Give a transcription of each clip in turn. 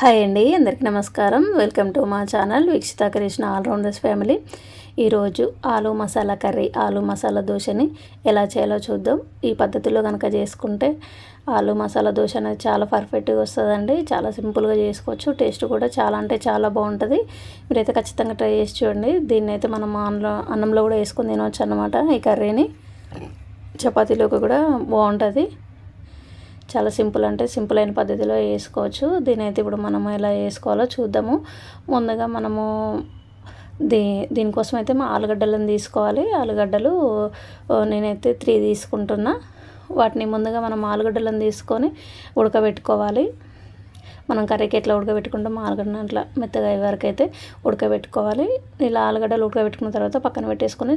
Hi అండి అందరికీ నమస్కారం. వెల్కమ్ టు మా channel Veekshitha Krishna allrounders family. ఈరోజు ఆలు మసాలా కర్రీ ఆలు మసాలా దోశని ఎలా చేయాలో చూద్దాం. ఈ పద్ధతిలో కనుక చేసుకుంటే ఆలు మసాలా దోశ అనేది చాలా పర్ఫెక్ట్గా వస్తుందండి. చాలా సింపుల్గా చేసుకోవచ్చు. టేస్ట్ కూడా చాలా అంటే చాలా బాగుంటుంది. మీరైతే ఖచ్చితంగా ట్రై చేసి చూడండి. దీన్ని అయితే మనం అన్నంలో అన్నంలో కూడా వేసుకొని తినవచ్చు అనమాట ఈ కర్రీని. చపాతీలోకి కూడా బాగుంటుంది. చాలా సింపుల్ అంటే సింపుల్ అయిన పద్ధతిలో వేసుకోవచ్చు. దీని అయితే ఇప్పుడు మనము ఎలా వేసుకోవాలో చూద్దాము. ముందుగా మనము దీ దీనికోసం అయితే మా ఆలుగడ్డలను తీసుకోవాలి. ఆలుగడ్డలు నేనైతే త్రీ తీసుకుంటున్నా. వాటిని ముందుగా మనం ఆలుగడ్డలను తీసుకొని ఉడకబెట్టుకోవాలి. మనం కర్రీకి ఎట్లా ఉడకబెట్టుకుంటాం ఆలుగడ్డ అట్లా మెత్తగా అయ్యే వరకు అయితే ఉడకబెట్టుకోవాలి. ఇలా ఆలుగడ్డలు ఉడకబెట్టుకున్న తర్వాత పక్కన పెట్టేసుకొని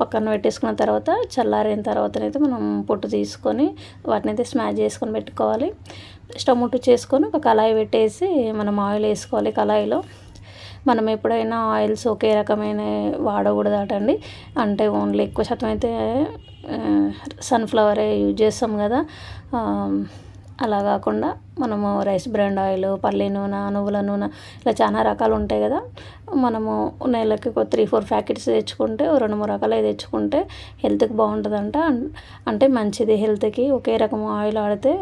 పక్కన పెట్టేసుకున్న తర్వాత చల్లారిన తర్వాతనైతే మనం పొట్టు తీసుకొని వాటిని అయితే స్మాష్ చేసుకొని పెట్టుకోవాలి. స్టవ్ ముట్టు చేసుకొని ఒక కళాయి పెట్టేసి మనం ఆయిల్ వేసుకోవాలి కళాయిలో. మనం ఎప్పుడైనా ఆయిల్స్ ఒకే రకమైన వాడకూడదటండి అంటే ఓన్లీ ఎక్కువ శాతం అయితే సన్ఫ్లవరే యూజ్ చేస్తాం కదా. అలా కాకుండా మనము రైస్ బ్రాండ్ ఆయిల్ పల్లి నూనె నువ్వుల నూనె ఇలా చాలా రకాలు ఉంటాయి కదా. మనము నెలకి ఒక త్రీ ఫోర్ ప్యాకెట్స్ తెచ్చుకుంటే రెండు మూడు రకాలు తెచ్చుకుంటే హెల్త్కి బాగుంటుందంట. అంటే మంచిది హెల్త్కి. ఒకే రకం ఆయిల్ ఆడితే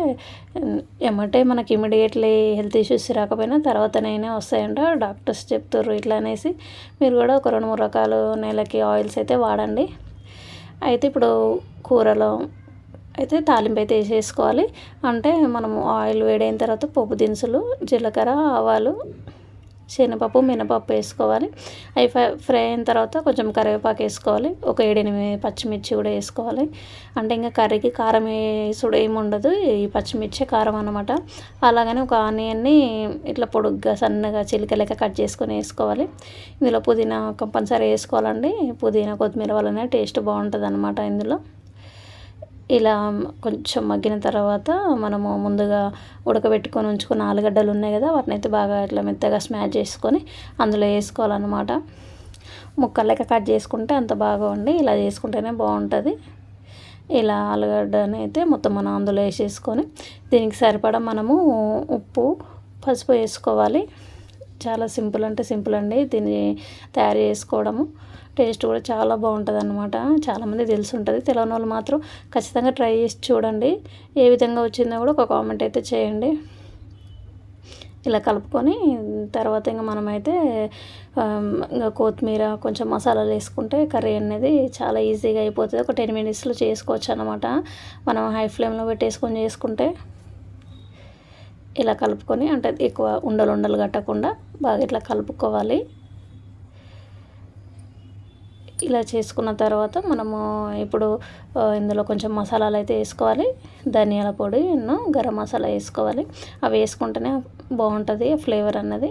ఏమంటే మనకి ఇమీడియట్లీ హెల్త్ ఇష్యూస్ రాకపోయినా తర్వాతనైనా వస్తాయంట. డాక్టర్స్ చెప్తారు ఇట్లా అనేసి. మీరు కూడా ఒక రెండు మూడు రకాలు నెలకి ఆయిల్స్ అయితే వాడండి. అయితే ఇప్పుడు కూరలో అయితే తాలింపు అయితే వేసేసుకోవాలి. అంటే మనము ఆయిల్ వేడైన తర్వాత పప్పు దినుసులు జీలకర్ర ఆవాలు శనగపప్పు మినపప్పు వేసుకోవాలి. అవి ఫ్రై అయిన తర్వాత కొంచెం కరివేపాకు వేసుకోవాలి. ఒక ఏడెనిమిది పచ్చిమిర్చి కూడా వేసుకోవాలి. అంటే ఇంకా కర్రీకి కారం వేసుడు ఏమి ఉండదు. ఈ పచ్చిమిర్చి కారం అనమాట అలాగనే ఒక ఆనియన్ని ఇట్లా పొడుగ్గా సన్నగా చిలిక కట్ చేసుకొని వేసుకోవాలి. ఇందులో పుదీనా కంపల్సరీ వేసుకోవాలండి. పుదీనా కొత్తిమీర వల్లనే టేస్ట్ బాగుంటుంది అనమాట ఇందులో. ఇలా కొంచెం మగ్గిన తర్వాత మనము ముందుగా ఉడకబెట్టుకొని ఉంచుకున్న ఆలుగడ్డలు ఉన్నాయి కదా వాటిని అయితే బాగా ఇట్లా మెత్తగా స్మాష్ చేసుకొని అందులో వేసుకోవాలన్నమాట. ముక్కలు కట్ చేసుకుంటే అంత బాగా ఉండి ఇలా చేసుకుంటేనే బాగుంటుంది. ఇలా ఆలుగడ్డని అయితే మొత్తం మనం అందులో వేసేసుకొని దీనికి సరిపడా మనము ఉప్పు పసుపు వేసుకోవాలి. చాలా సింపుల్ అంటే సింపుల్ అండి దీన్ని తయారు చేసుకోవడము. టేస్ట్ కూడా చాలా బాగుంటుంది అనమాట చాలామంది తెలిసి ఉంటుంది తెలియని వాళ్ళు మాత్రం ఖచ్చితంగా ట్రై చేసి చూడండి. ఏ విధంగా వచ్చిందో కూడా ఒక కామెంట్ అయితే చేయండి. ఇలా కలుపుకొని తర్వాత ఇంకా మనమైతే ఇంకా కొత్తిమీర కొంచెం మసాలాలు వేసుకుంటే కర్రీ అనేది చాలా ఈజీగా అయిపోతుంది. ఒక టెన్ మినిట్స్లో చేసుకోవచ్చు అనమాట మనం హై ఫ్లేమ్లో పెట్టేసుకొని చేసుకుంటే ఇలా కలుపుకొని అంటే ఎక్కువ ఉండలు ఉండలు కట్టకుండా బాగా ఇట్లా కలుపుకోవాలి. ఇలా చేసుకున్న తర్వాత మనము ఇప్పుడు ఇందులో కొంచెం మసాలాలు అయితే వేసుకోవాలి. ధనియాల పొడి ఎన్నో గరం మసాలా వేసుకోవాలి. అవి వేసుకుంటేనే బాగుంటుంది ఫ్లేవర్ అన్నది.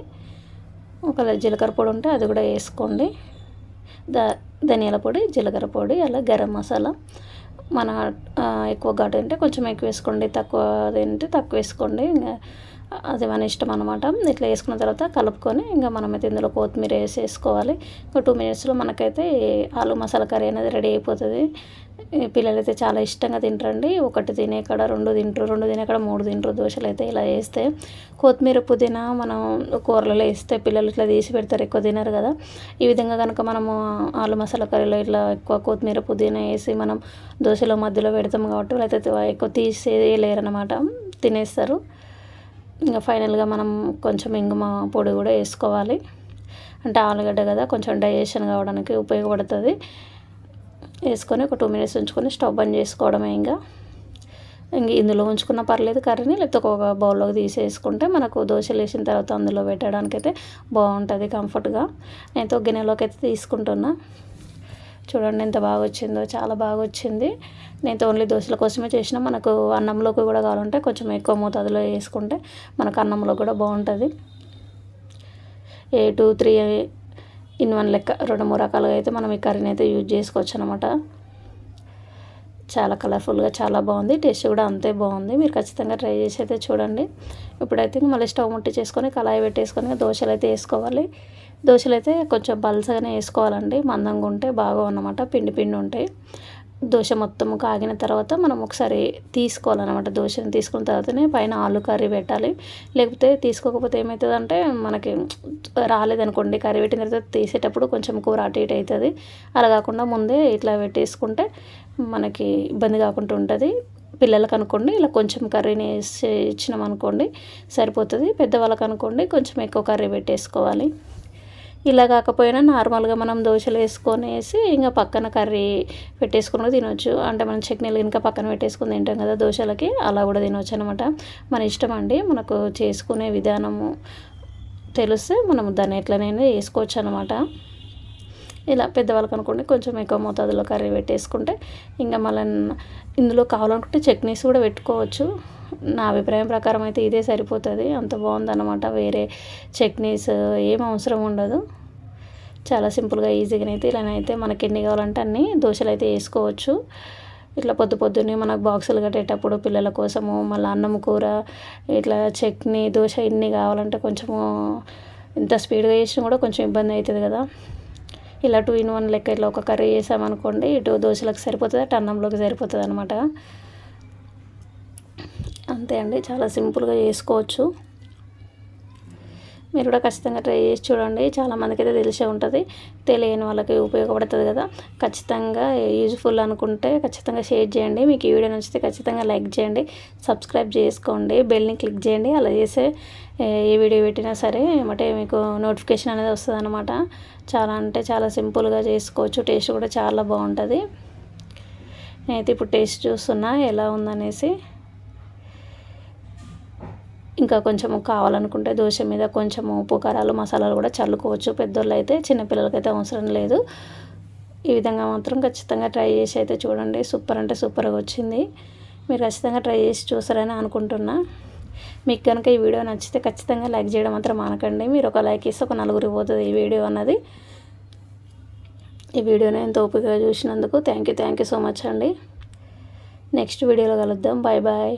ఒకవేళ జీలకర్ర పొడి ఉంటే అది కూడా వేసుకోండి. ద ధనియాల పొడి జీలకర్ర పొడి అలా గరం మసాలా. మన ఎక్కువ ఘాటు అంటే కొంచెం ఎక్కువ వేసుకోండి. తక్కువ తింటే తక్కువ వేసుకోండి. ఇంకా అది మన ఇష్టం అనమాట ఇట్లా వేసుకున్న తర్వాత కలుపుకొని ఇంకా మనమైతే ఇందులో కొత్తిమీర వేసి వేసుకోవాలి ఒక టూ మినిట్స్లో మనకైతే ఆలు మసాలా కర్రీ అనేది రెడీ అయిపోతుంది. పిల్లలు అయితే చాలా ఇష్టంగా తింటారండి. ఒకటి తినే కాడ రెండు తింటారు రెండు తినే కాడ మూడు తింటారు. దోశలు అయితే ఇలా వేస్తే కొత్తిమీర పుదీనా మనం కూరలలో వేస్తే పిల్లలు ఇట్లా తీసి పెడతారు ఎక్కువ తినరు కదా. ఈ విధంగా కనుక మనము ఆలు మసాలా కర్రీలో ఇట్లా ఎక్కువ కొత్తిమీర పుదీనా వేసి మనం దోశలో మధ్యలో పెడతాం కాబట్టి వాళ్ళైతే ఎక్కువ తీసేయలేరనమాట తినేస్తారు. ఇంకా ఫైనల్గా మనం కొంచెం ఇంగుమ పొడి కూడా వేసుకోవాలి. అంటే ఆలుగడ్డ కదా కొంచెం డైజెషన్ కావడానికి ఉపయోగపడుతుంది. వేసుకొని ఒక టూ మినిట్స్ ఉంచుకొని స్టవ్ బంద్ చేసుకోవడమే ఇంకా. ఇంక ఇందులో ఉంచుకున్న పర్లేదు కర్రీని లేకపోతే ఒక బౌల్లోకి తీసేసుకుంటే మనకు దోశలు వేసిన తర్వాత అందులో పెట్టడానికి అయితే బాగుంటుంది కంఫర్ట్గా నేను గిన్నెలోకి అయితే తీసుకుంటున్నా. చూడండి ఎంత బాగా వచ్చిందో చాలా బాగా వచ్చింది నేను ఓన్లీ దోశల కోసమే చేసిన. మనకు అన్నంలోకి కూడా కావాలంటే కొంచెం ఎక్కువ మోతాదులో వేసుకుంటే మనకు అన్నంలో కూడా బాగుంటుంది. ఏ టూ త్రీ ఇన్ వన్ లెక్క రెండు మూడు రకాలుగా అయితే మనం ఈ కర్రీని అయితే యూజ్ చేసుకోవచ్చు అనమాట చాలా కలర్ఫుల్గా చాలా బాగుంది. టేస్ట్ కూడా అంతే బాగుంది. మీరు ఖచ్చితంగా ట్రై చేసి అయితే చూడండి. ఇప్పుడైతే మళ్ళీ స్టవ్ ముట్టి చేసుకొని కళాయి పెట్టేసుకొని దోశలు అయితే వేసుకోవాలి. దోశలు అయితే కొంచెం బల్సగానే వేసుకోవాలండి. మందంగా ఉంటే బాగా అన్నమాట. పిండి పిండి ఉంటాయి. దోశ మొత్తం కాగిన తర్వాత మనం ఒకసారి తీసుకోవాలన్నమాట. దోశని తీసుకున్న తర్వాతనే పైన ఆలు కర్రీ పెట్టాలి. లేకపోతే తీసుకోకపోతే ఏమవుతుందంటే మనకి రాలేదనుకోండి కర్రీ పెట్టిన తర్వాత తీసేటప్పుడు కొంచెం కూర అటు ఇటు అవుతుంది అలా కాకుండా ముందే ఇట్లా పెట్టేసుకుంటే మనకి ఇబ్బంది కాకుండా ఉంటుంది. పిల్లలకు అనుకోండి ఇలా కొంచెం కర్రీని వేసి ఇచ్చినాం అనుకోండి సరిపోతుంది. పెద్దవాళ్ళకి అనుకోండి కొంచెం ఎక్కువ కర్రీ పెట్టేసుకోవాలి. ఇలా కాకపోయినా నార్మల్గా మనం దోశలు వేసుకొనేసి ఇంకా పక్కన కర్రీ పెట్టేసుకుని తినొచ్చు. అంటే మనం చట్నీలు ఇంకా పక్కన పెట్టేసుకుని తింటాం కదా దోశలకి అలా కూడా తినవచ్చు అనమాట మన ఇష్టం అండి మనకు చేసుకునే విధానము తెలిస్తే మనం దాన్ని ఎట్లనైనా వేసుకోవచ్చు అనమాట ఇలా పెద్దవాళ్ళకి అనుకోండి కొంచెం ఎక్కువ మోతాదులో కర్రీ పెట్టేసుకుంటే ఇంకా మళ్ళీ ఇందులో కావాలనుకుంటే చట్నీస్ కూడా పెట్టుకోవచ్చు. నా అభిప్రాయం ప్రకారం అయితే ఇదే సరిపోతుంది. అంత బాగుందన్నమాట. వేరే చట్నీస్ ఏం అవసరం ఉండదు. చాలా సింపుల్గా ఈజీగా అయితే ఇలానైతే మనకి ఎన్ని కావాలంటే అన్ని దోశలు అయితే వేసుకోవచ్చు. ఇట్లా పొద్దు పొద్దున్నే మనకు బాక్సులు కట్టేటప్పుడు పిల్లల కోసము మళ్ళీ అన్నం కూర ఇట్లా చట్నీ దోశ ఇన్ని కావాలంటే కొంచెము ఇంత స్పీడ్గా చేసినా కూడా కొంచెం ఇబ్బంది అవుతుంది కదా. ఇలా టూ ఇన్ వన్ లెక్క ఇట్లా ఒక కర్రీ చేసామనుకోండి ఇటు దోశలకు సరిపోతుంది అటు అన్నంలోకి సరిపోతుంది అనమాట అంతే అండి. చాలా సింపుల్గా చేసుకోవచ్చు. మీరు కూడా ఖచ్చితంగా ట్రై చేసి చూడండి. చాలామందికి అయితే తెలిసే ఉంటుంది. తెలియని వాళ్ళకి ఉపయోగపడుతుంది కదా. ఖచ్చితంగా యూజ్ఫుల్ అనుకుంటే ఖచ్చితంగా షేర్ చేయండి. మీకు ఈ వీడియో నచ్చితే ఖచ్చితంగా లైక్ చేయండి. సబ్స్క్రైబ్ చేసుకోండి. బెల్ని క్లిక్ చేయండి. అలా చేస్తే ఏ వీడియో పెట్టినా సరే ఏమంటే మీకు నోటిఫికేషన్ అనేది వస్తుంది అనమాట చాలా అంటే చాలా సింపుల్గా చేసుకోవచ్చు. టేస్ట్ కూడా చాలా బాగుంటుంది. నేనైతే ఇప్పుడు టేస్ట్ చూస్తున్నా ఎలా ఉందనేసి. ఇంకా కొంచెం కావాలనుకుంటే దోశ మీద కొంచెం ఉప్పు కారాలు మసాలాలు కూడా చల్లుకోవచ్చు. పెద్దోళ్ళు అయితే చిన్నపిల్లలకైతే అవసరం లేదు. ఈ విధంగా మాత్రం ఖచ్చితంగా ట్రై చేసి అయితే చూడండి. సూపర్ అంటే సూపర్గా వచ్చింది. మీరు ఖచ్చితంగా ట్రై చేసి చూసారని అనుకుంటున్నా. మీకు కనుక ఈ వీడియో నచ్చితే ఖచ్చితంగా లైక్ చేయడం మాత్రం మానకండి. మీరు ఒక లైక్ ఇస్తే ఒక నలుగురికి పోతుంది ఈ వీడియో అన్నది. ఈ వీడియోని ఎంత ఓపికగా చూసినందుకు thank you thank you so much అండి. నెక్స్ట్ వీడియోలో కలుద్దాం. Bye bye.